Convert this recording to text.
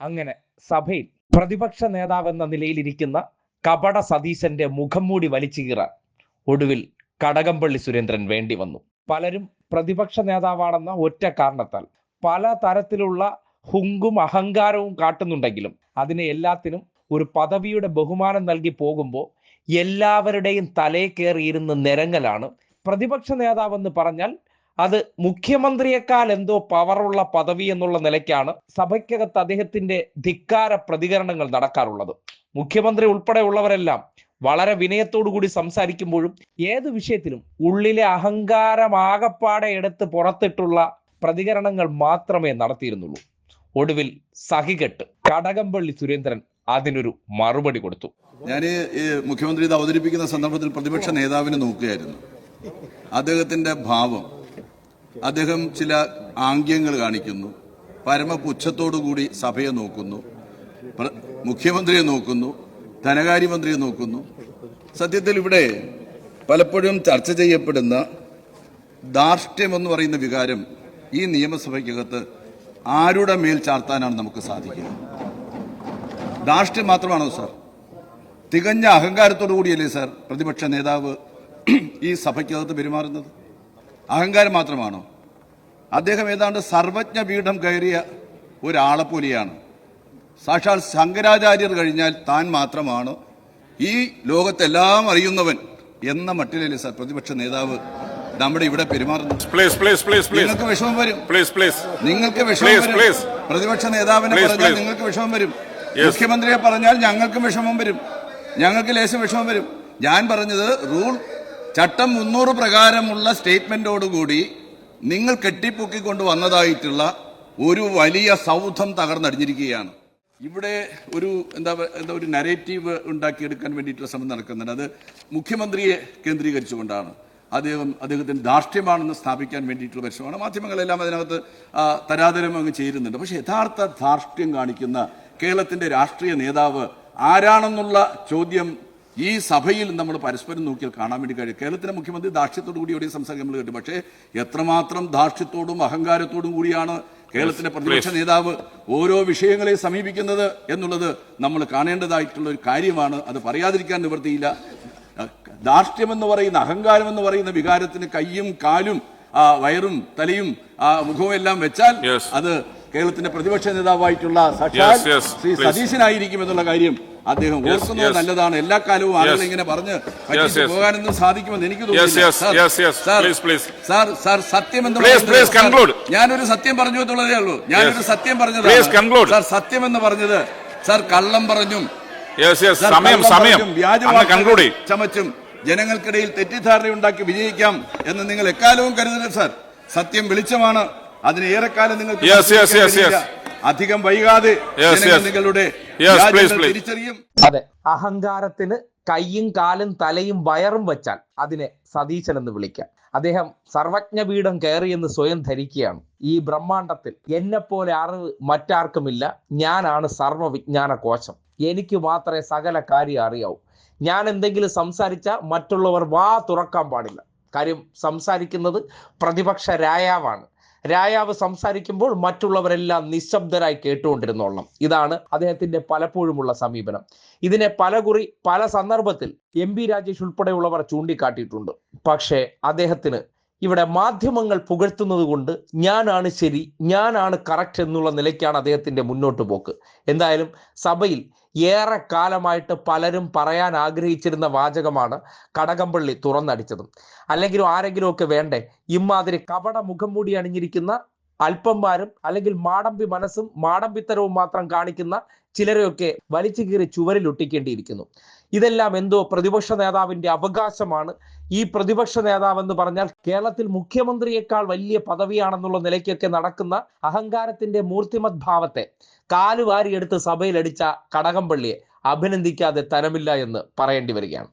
അങ്ങനെ സഭയിൽ പ്രതിപക്ഷ നേതാവെന്ന നിലയിലിരിക്കുന്ന കപട സതീശന്റെ മുഖം മൂടി വലിച്ചു കീറാൻ ഒടുവിൽ കടകംപള്ളി സുരേന്ദ്രൻ വേണ്ടി വന്നു. പലരും പ്രതിപക്ഷ നേതാവാണെന്ന ഒറ്റ കാരണത്താൽ പല തരത്തിലുള്ള ഹുങ്കും അഹങ്കാരവും കാട്ടുന്നുണ്ടെങ്കിലും അതിനെ എല്ലാത്തിനും ഒരു പദവിയുടെ ബഹുമാനം നൽകി പോകുമ്പോൾ എല്ലാവരുടെയും തലേ കയറിയിരുന്ന് നിരങ്ങലാണ് പ്രതിപക്ഷ നേതാവെന്ന് പറഞ്ഞാൽ അത് മുഖ്യമന്ത്രിയെക്കാൾ എന്തോ പവറുള്ള പദവി എന്നുള്ള നിലയ്ക്കാണ് സഭയ്ക്കകത്ത് അദ്ദേഹത്തിന്റെ ധിക്കാര പ്രതികരണങ്ങൾ നടക്കാറുള്ളത്. മുഖ്യമന്ത്രി ഉൾപ്പെടെയുള്ളവരെല്ലാം വളരെ കൂടി സംസാരിക്കുമ്പോഴും ഏത് വിഷയത്തിലും ഉള്ളിലെ അഹങ്കാരമാകപ്പാടെ എടുത്ത് പുറത്തിട്ടുള്ള പ്രതികരണങ്ങൾ മാത്രമേ നടത്തിയിരുന്നുള്ളൂ. ഒടുവിൽ സഹികെട്ട് കടകംപള്ളി സുരേന്ദ്രൻ അതിനൊരു മറുപടി കൊടുത്തു. ഞാൻ ഈ മുഖ്യമന്ത്രി ഇത് അവതരിപ്പിക്കുന്ന സന്ദർഭത്തിൽ പ്രതിപക്ഷ നേതാവിനെ നോക്കുകയായിരുന്നു. അദ്ദേഹത്തിന്റെ ഭാവം അദ്ദേഹം ചില ആംഗ്യങ്ങൾ കാണിക്കുന്നു. പരമപുച്ഛത്തോടുകൂടി സഭയെ നോക്കുന്നു. മുഖ്യമന്ത്രിയെ നോക്കുന്നു. ധനകാര്യമന്ത്രിയെ നോക്കുന്നു. സത്യത്തിൽ ഇവിടെ പലപ്പോഴും ചർച്ച ചെയ്യപ്പെടുന്ന ധാർഷ്ട്യം എന്ന് പറയുന്ന വികാരം ഈ നിയമസഭയ്ക്കകത്ത് ആരുടെ മേൽ ചാർത്താനാണ് നമുക്ക് സാധിക്കുക? ധാർഷ്ട്യം മാത്രമാണോ സാർ? തികഞ്ഞ അഹങ്കാരത്തോടു കൂടിയല്ലേ സാർ പ്രതിപക്ഷ നേതാവ് ഈ സഭയ്ക്കകത്ത് പെരുമാറുന്നത്? അഹങ്കാരം മാത്രമാണോ? അദ്ദേഹം ഏതാണ്ട് സർവജ്ഞ പീഠം കയറിയ ഒരാളെപ്പോലെയാണ് സാക്ഷാൽ ശങ്കരാചാര്യർ കഴിഞ്ഞാൽ താൻ മാത്രമാണ് ഈ ലോകത്തെല്ലാം അറിയുന്നവൻ എന്ന മട്ടിലല്ലേ സാർ പ്രതിപക്ഷ നേതാവ് നമ്മുടെ ഇവിടെ പെരുമാറുന്നു നിങ്ങൾക്ക് വിഷമം വരും. നിങ്ങൾക്ക് വിഷമം വരും. പ്രതിപക്ഷ നേതാവിനെ പറഞ്ഞാൽ നിങ്ങൾക്ക് വിഷമം വരും. മുഖ്യമന്ത്രിയെ പറഞ്ഞാൽ ഞങ്ങൾക്കും വിഷമം വരും. ഞങ്ങൾക്ക് ലേശം വിഷമം വരും. ഞാൻ പറഞ്ഞത് റൂൾ ചട്ടം മുന്നൂറ് പ്രകാരമുള്ള സ്റ്റേറ്റ്മെന്റോടുകൂടി നിങ്ങൾ കെട്ടിപ്പൊക്കിക്കൊണ്ട് വന്നതായിട്ടുള്ള ഒരു വലിയ സൗധം തകർന്നടിഞ്ഞിരിക്കുകയാണ്. ഇവിടെ ഒരു എന്താ എന്താ ഒരു നരേറ്റീവ് ഉണ്ടാക്കിയെടുക്കാൻ വേണ്ടിയിട്ടുള്ള ശ്രമം നടക്കുന്നുണ്ട്. അത് മുഖ്യമന്ത്രിയെ കേന്ദ്രീകരിച്ചുകൊണ്ടാണ്. അദ്ദേഹം അദ്ദേഹത്തിന് ധാർഷ്ട്യമാണെന്ന് സ്ഥാപിക്കാൻ വേണ്ടിയിട്ടുള്ള പരിശ്രമമാണ്. മാധ്യമങ്ങളെല്ലാം അതിനകത്ത് തരാതരം അങ്ങ് ചേരുന്നുണ്ട്. പക്ഷേ യഥാർത്ഥ ധാർഷ്ട്യം കാണിക്കുന്ന കേരളത്തിന്റെ രാഷ്ട്രീയ നേതാവ് ആരാണെന്നുള്ള ചോദ്യം ഈ സഭയിൽ നമ്മൾ പരസ്പരം നോക്കിയാൽ കാണാൻ വേണ്ടി കഴിയും. കേരളത്തിലെ മുഖ്യമന്ത്രി ദാക്ഷ്യത്തോടു കൂടി ഒരേ സംസാരം നമ്മൾ കേട്ടു. പക്ഷേ എത്രമാത്രം ദാക്ഷ്യത്തോടും അഹങ്കാരത്തോടും കൂടിയാണ് കേരളത്തിലെ പ്രതിപക്ഷ നേതാവ് ഓരോ വിഷയങ്ങളെ സമീപിക്കുന്നത് എന്നുള്ളത് നമ്മൾ കാണേണ്ടതായിട്ടുള്ള ഒരു കാര്യമാണ്. അത് പറയാതിരിക്കാൻ നിവൃത്തിയില്ല. ദാർഷ്ട്യം എന്ന് പറയുന്ന അഹങ്കാരം എന്ന് പറയുന്ന വികാരത്തിന് കയ്യും കാലും ആ, വയറും തലയും ആ, മുഖവും എല്ലാം വെച്ചാൽ അത് കേരളത്തിന്റെ പ്രതിപക്ഷ നേതാവായിട്ടുള്ള സാക്ഷാൽ ശ്രീ സതീശനായിരിക്കും എന്നുള്ള കാര്യം അദ്ദേഹം ഓർക്കുന്നത് നല്ലതാണ്. എല്ലാ കാലവും ആളുകൾ ഇങ്ങനെ പറഞ്ഞ് പറ്റിച്ച്. പോകാനൊന്നും സാധിക്കുമെന്ന് എനിക്ക് തോന്നുന്നു സാർ. സാർ, സത്യം എന്ന് പറയുന്നത്. ഞാനൊരു സത്യം പറഞ്ഞു എന്നുള്ളതേ ഉള്ളൂ. ഞാനൊരു. സത്യം പറഞ്ഞത്. സാർ സത്യം എന്ന് പറഞ്ഞത് സാർ കള്ളം പറഞ്ഞും. സമയം സമയം. ചമച്ചും ജനങ്ങൾക്കിടയിൽ തെറ്റിദ്ധാരണയുണ്ടാക്കി വിജയിക്കാം എന്ന് നിങ്ങൾ എക്കാലവും കരുതരുത് സാർ സത്യം വെളിച്ചമാണ്. അതിന് ഏറെക്കാലം നിങ്ങൾക്ക്. അധികം വൈകാതെ നിങ്ങളുടെ തിരിച്ചറിയും. അതെ. അഹങ്കാരത്തിന് കയ്യും കാലും തലയും വയറും വെച്ചാൽ അതിനെ സതീശൻ എന്ന് വിളിക്കാം. അദ്ദേഹം സർവജ്ഞ പീഠം കയറിയെന്ന് സ്വയം ധരിക്കുകയാണ്. ഈ ബ്രഹ്മാണ്ടത്തിൽ എന്നെപ്പോലെ പോലെ അറിവ് മറ്റാർക്കുമില്ല. ഞാനാണ് സർവവിജ്ഞാന കോശം. എനിക്ക് മാത്രമേ സകല കാര്യം അറിയാവൂ. ഞാൻ എന്തെങ്കിലും സംസാരിച്ചാൽ മറ്റുള്ളവർ വാ തുറക്കാൻ പാടില്ല. കാര്യം സംസാരിക്കുന്നത് പ്രതിപക്ഷ രായാവാണ്. രായാവ് സംസാരിക്കുമ്പോൾ മറ്റുള്ളവരെല്ലാം നിശബ്ദരായി കേട്ടുകൊണ്ടിരുന്നോളണം ഇതാണ് അദ്ദേഹത്തിന്റെ പലപ്പോഴുമുള്ള സമീപനം. ഇതിനെ പലകുറി പല സന്ദർഭത്തിൽ എം പി രാജേഷ് ഉൾപ്പെടെയുള്ളവർ ചൂണ്ടിക്കാട്ടിയിട്ടുണ്ട്. പക്ഷേ അദ്ദേഹത്തിന് ഇവിടെ മാധ്യമങ്ങൾ പുകഴ്ത്തുന്നത് കൊണ്ട് ഞാനാണ് ശരി ഞാനാണ് കറക്റ്റ് എന്നുള്ള നിലയ്ക്കാണ് അദ്ദേഹത്തിന്റെ മുന്നോട്ട് പോക്ക്. എന്തായാലും സഭയിൽ ഏറെ കാലമായിട്ട് പലരും പറയാൻ ആഗ്രഹിച്ചിരുന്ന വാചകമാണ് കടകംപള്ളി തുറന്നടിച്ചതും. അല്ലെങ്കിലും ആരെങ്കിലുമൊക്കെ വേണ്ടേ ഇമാതിരി കപട മുഖം മൂടി അണിഞ്ഞിരിക്കുന്ന അല്പന്മാരും അല്ലെങ്കിൽ മാടമ്പി മനസ്സും മാടമ്പിത്തരവും മാത്രം കാണിക്കുന്ന ചിലരെയൊക്കെ വലിച്ചു കീറി ചുവരിൽ ഒട്ടിക്കേണ്ടിയിരിക്കുന്നു ഇതെല്ലാം എന്തോ പ്രതിപക്ഷ നേതാവിന്റെ അവകാശമാണ്. ഈ പ്രതിപക്ഷ നേതാവ് എന്ന് പറഞ്ഞാൽ കേരളത്തിൽ മുഖ്യമന്ത്രിയേക്കാൾ വലിയ പദവിയാണെന്നുള്ള നിലയ്ക്കൊക്കെ നടക്കുന്ന അഹങ്കാരത്തിന്റെ മൂർത്തിമത് ഭാവത്തെ കാലുവാരിയെടുത്ത് സഭയിലടിച്ച കടകംപള്ളിയെ അഭിനന്ദിക്കാതെ തരമില്ല എന്ന് പറയേണ്ടി വരികയാണ്.